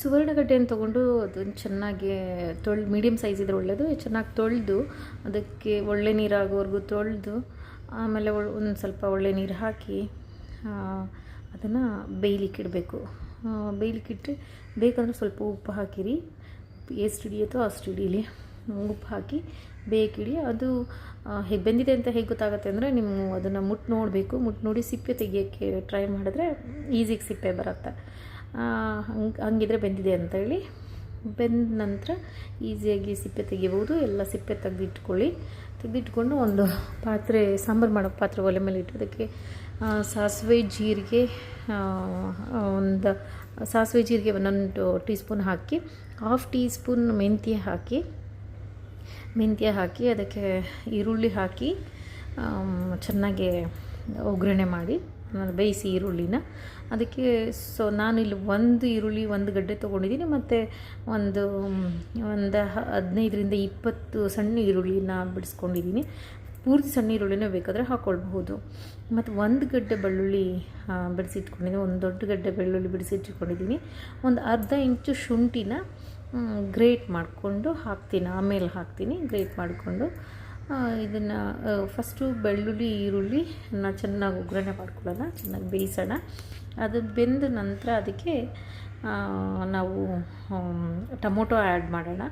ಸುವರ್ಣಗಡ್ಡೆಯನ್ನು ತೊಗೊಂಡು ಅದನ್ನು ಚೆನ್ನಾಗಿ ತೊಳೆದು ಮೀಡಿಯಮ್ ಸೈಜ್ ಇದ್ರೆ ಒಳ್ಳೆಯದು ಚೆನ್ನಾಗಿ ತೊಳೆದು ಅದಕ್ಕೆ ಒಳ್ಳೆ ನೀರಾಗೋವರೆಗೂ ತೊಳೆದು ಆಮೇಲೆ ಒಂದು ಸ್ವಲ್ಪ ಒಳ್ಳೆ ನೀರು ಹಾಕಿ ಅದನ್ನು ಬೇಯ್ಲಿಕ್ಕೆ ಇಡಬೇಕು. ಬೇಯ್ಲಿಕ್ಕೆ ಇಟ್ಟರೆ ಬೇಕಂದ್ರೆ ಸ್ವಲ್ಪ ಉಪ್ಪು ಹಾಕಿರಿ. ಎಷ್ಟು ಹಿಡಿಯುತ್ತೋ ಅಷ್ಟು ಹಿಡೀಲಿ. ಉಪ್ಪು ಹಾಕಿ ಬೇಕಿಡಿ, ಅದು ಹೇಗೆ ಬೆಂದಿದೆ ಅಂತ ಹೇಗೆ ಗೊತ್ತಾಗುತ್ತೆ ಅಂದರೆ ನೀವು ಅದನ್ನು ಮುಟ್ಟು ನೋಡಬೇಕು. ಮುಟ್ಟು ನೋಡಿ ಸಿಪ್ಪೆ ತೆಗಿಯೋಕ್ಕೆ ಟ್ರೈ ಮಾಡಿದ್ರೆ ಈಸಿಗೆ ಸಿಪ್ಪೆ ಬರುತ್ತೆ. ಹಂಗೆ, ಹಂಗಿದ್ರೆ ಬೆಂದಿದೆ ಅಂತೇಳಿ ಬೆಂದ ನಂತರ ಈಸಿಯಾಗಿ ಸಿಪ್ಪೆ ತೆಗಿಬೋದು ಎಲ್ಲ ಸಿಪ್ಪೆ ತೆಗೆದಿಟ್ಕೊಳ್ಳಿ. ತೆಗೆದಿಟ್ಕೊಂಡು ಒಂದು ಪಾತ್ರೆ, ಸಾಂಬಾರು ಮಾಡೋ ಪಾತ್ರೆ ಒಲೆ ಮೇಲೆ ಇಟ್ಟು ಅದಕ್ಕೆ ಸಾಸಿವೆ, ಜೀರಿಗೆ ಒಂದು, ಸಾಸಿವೆ, ಜೀರಿಗೆ ಒಂದೊಂದು ಟೀ ಸ್ಪೂನ್ ಹಾಕಿ ಹಾಫ್ ಟೀ ಸ್ಪೂನ್ ಮೆಂತ್ಯ ಹಾಕಿ ಮೆಂತ್ಯ ಹಾಕಿ, ಅದಕ್ಕೆ ಈರುಳ್ಳಿ ಹಾಕಿ ಚೆನ್ನಾಗಿ ಒಗ್ಗರಣೆ ಮಾಡಿ ಬೇಯಿಸಿ ಈರುಳ್ಳಿನ. ಅದಕ್ಕೆ ಸೊ ಇಲ್ಲಿ ಒಂದು ಈರುಳ್ಳಿ, ಒಂದು ಗಡ್ಡೆ ತೊಗೊಂಡಿದ್ದೀನಿ, ಮತ್ತು ಒಂದು ಒಂದು ಹದಿನೈದರಿಂದ ಇಪ್ಪತ್ತು ಸಣ್ಣ ಈರುಳ್ಳಿನ ಬಿಡಿಸ್ಕೊಂಡಿದ್ದೀನಿ. ಪೂರ್ತಿ ಸಣ್ಣ ಈರುಳ್ಳಿನೇ ಬೇಕಾದರೆ ಹಾಕ್ಕೊಳ್ಬಹುದು ಮತ್ತು ಒಂದು ಗಡ್ಡೆ ಬೆಳ್ಳುಳ್ಳಿ ಬಿಡಿಸಿಟ್ಕೊಂಡಿದ್ದೀನಿ. ಒಂದು ದೊಡ್ಡ ಗಡ್ಡೆ ಬೆಳ್ಳುಳ್ಳಿ ಬಿಡಿಸಿಟ್ಕೊಂಡಿದ್ದೀನಿ. ಒಂದು ಅರ್ಧ ಇಂಚು ಶುಂಠಿನ ಗ್ರೇಟ್ ಮಾಡಿಕೊಂಡು ಹಾಕ್ತೀನಿ, ಆಮೇಲೆ ಹಾಕ್ತೀನಿ, ಗ್ರೇಟ್ ಮಾಡಿಕೊಂಡು ಇದನ್ನು ಫಸ್ಟು ಬೆಳ್ಳುಳ್ಳಿ ಈರುಳ್ಳಿನ ಚೆನ್ನಾಗಿ ಒಗ್ಗರಣೆ ಮಾಡ್ಕೊಳ್ಳೋಣ, ಚೆನ್ನಾಗಿ ಬೇಯಿಸೋಣ. ಅದು ಬೆಂದ ನಂತರ ಅದಕ್ಕೆ ನಾವು ಟೊಮೊಟೊ ಆ್ಯಡ್ ಮಾಡೋಣ.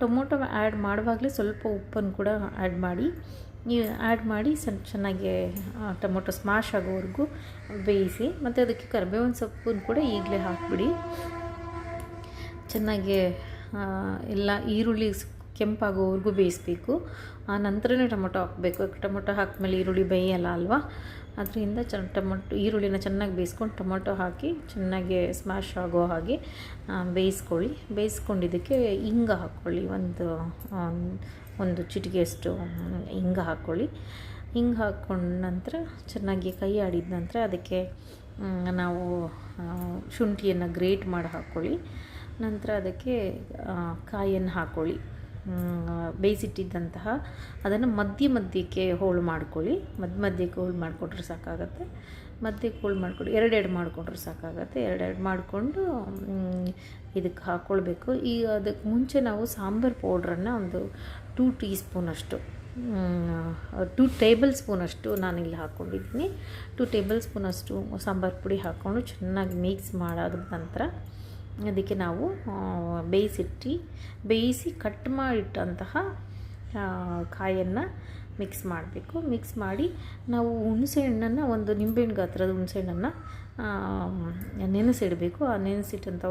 ಟೊಮೊಟೊ ಆ್ಯಡ್ ಮಾಡುವಾಗಲೇ ಸ್ವಲ್ಪ ಉಪ್ಪನ್ನು ಕೂಡ ಆ್ಯಡ್ ಮಾಡಿ ಆ್ಯಡ್ ಮಾಡಿ ಸಣ್ಣ ಚೆನ್ನಾಗಿ ಟೊಮೊಟೊ ಸ್ಮಾಶ್ ಆಗೋವರೆಗೂ ಬೇಯಿಸಿ, ಮತ್ತು ಅದಕ್ಕೆ ಕರಿಬೇವಿನ ಸೊಪ್ಪನ್ನು ಕೂಡ ಈಗಲೇ ಹಾಕಿಬಿಡಿ. ಚೆನ್ನಾಗಿ ಎಲ್ಲ ಈರುಳ್ಳಿ ಕೆಂಪಾಗೋವರೆಗೂ ಬೇಯಿಸಬೇಕು. ಆ, ನಂತರನೇ ಟೊಮೊಟೊ ಹಾಕಬೇಕು. ಟೊಮೊಟೊ ಹಾಕಿದ್ಮೇಲೆ ಈರುಳ್ಳಿ ಬೇಯಲ್ಲ ಅಲ್ವಾ? ಅದರಿಂದ ಚ, ಟೊಮೊಟೊ, ಈರುಳ್ಳಿನ ಚೆನ್ನಾಗಿ ಬೇಯಿಸ್ಕೊಂಡು ಟೊಮೊಟೊ ಹಾಕಿ ಚೆನ್ನಾಗಿ ಸ್ಮ್ಯಾಶ್ ಆಗೋ ಹಾಗೆ ಬೇಯಿಸ್ಕೊಳ್ಳಿ. ಬೇಯಿಸ್ಕೊಂಡಿದ್ದಕ್ಕೆ ಹಿಂಗ ಹಾಕ್ಕೊಳ್ಳಿ. ಒಂದು ಒಂದು ಚಿಟಿಕೆಯಷ್ಟು ಹಿಂಗ ಹಾಕ್ಕೊಳ್ಳಿ. ಹಿಂಗ ಹಾಕ್ಕೊಂಡ ನಂತರ ಚೆನ್ನಾಗಿ ಕೈ ಆಡಿದ ನಂತರ ಅದಕ್ಕೆ ನಾವು ಶುಂಠಿಯನ್ನು ಗ್ರೇಟ್ ಮಾಡಿ ಹಾಕ್ಕೊಳ್ಳಿ. ನಂತರ ಅದಕ್ಕೆ ಕಾಯನ್ನು ಹಾಕ್ಕೊಳ್ಳಿ ಬೇಯಿಸಿಟ್ಟಿದ್ದಂತಹ ಅದನ್ನು ಮಧ್ಯ ಮಧ್ಯಕ್ಕೆ ಹೋಳು ಮಾಡ್ಕೊಳ್ಳಿ. ಮಧ್ಯ ಮಧ್ಯಕ್ಕೆ ಹೋಳು ಮಾಡಿಕೊಟ್ರೆ ಸಾಕಾಗತ್ತೆ. ಮಧ್ಯಕ್ಕೆ ಹೋಳು ಮಾಡಿಕೊಡಿ ಎರಡೆರಡು ಮಾಡಿಕೊಂಡ್ರೆ ಸಾಕಾಗತ್ತೆ. ಎರಡೆರಡು ಮಾಡಿಕೊಂಡು ಇದಕ್ಕೆ ಹಾಕ್ಕೊಳ್ಬೇಕು ಈಗ ಅದಕ್ಕೆ ಮುಂಚೆ ನಾವು ಸಾಂಬಾರು ಪೌಡ್ರನ್ನು ಒಂದು ಟೂ ಟೀ ಸ್ಪೂನಷ್ಟು ಟೂ ಟೇಬಲ್ ಸ್ಪೂನಷ್ಟು ಇಲ್ಲಿ ಹಾಕ್ಕೊಂಡಿದ್ದೀನಿ. ಟೂ ಟೇಬಲ್ ಸ್ಪೂನಷ್ಟು ಸಾಂಬಾರು ಪುಡಿ ಹಾಕ್ಕೊಂಡು ಚೆನ್ನಾಗಿ ಮಿಕ್ಸ್ ಮಾಡಾದ ನಂತರ ಅದಕ್ಕೆ ನಾವು ಬೇಯಿಸಿಟ್ಟು, ಬೇಯಿಸಿ ಕಟ್ ಮಾಡಿಟ್ಟಂತಹ ಕಾಯನ್ನು ಮಿಕ್ಸ್ ಮಾಡಬೇಕು. ಮಿಕ್ಸ್ ಮಾಡಿ ನಾವು ಹುಣಸೆ ಹಣ್ಣನ್ನು ಒಂದು ನಿಂಬೆಹಣ್ಣು ಗಾತ್ರದ ಹುಣಸೆ ಹಣ್ಣನ್ನು ನೆನೆಸಿಡಬೇಕು. ಆ ನೆನೆಸಿಟ್ಟಂಥ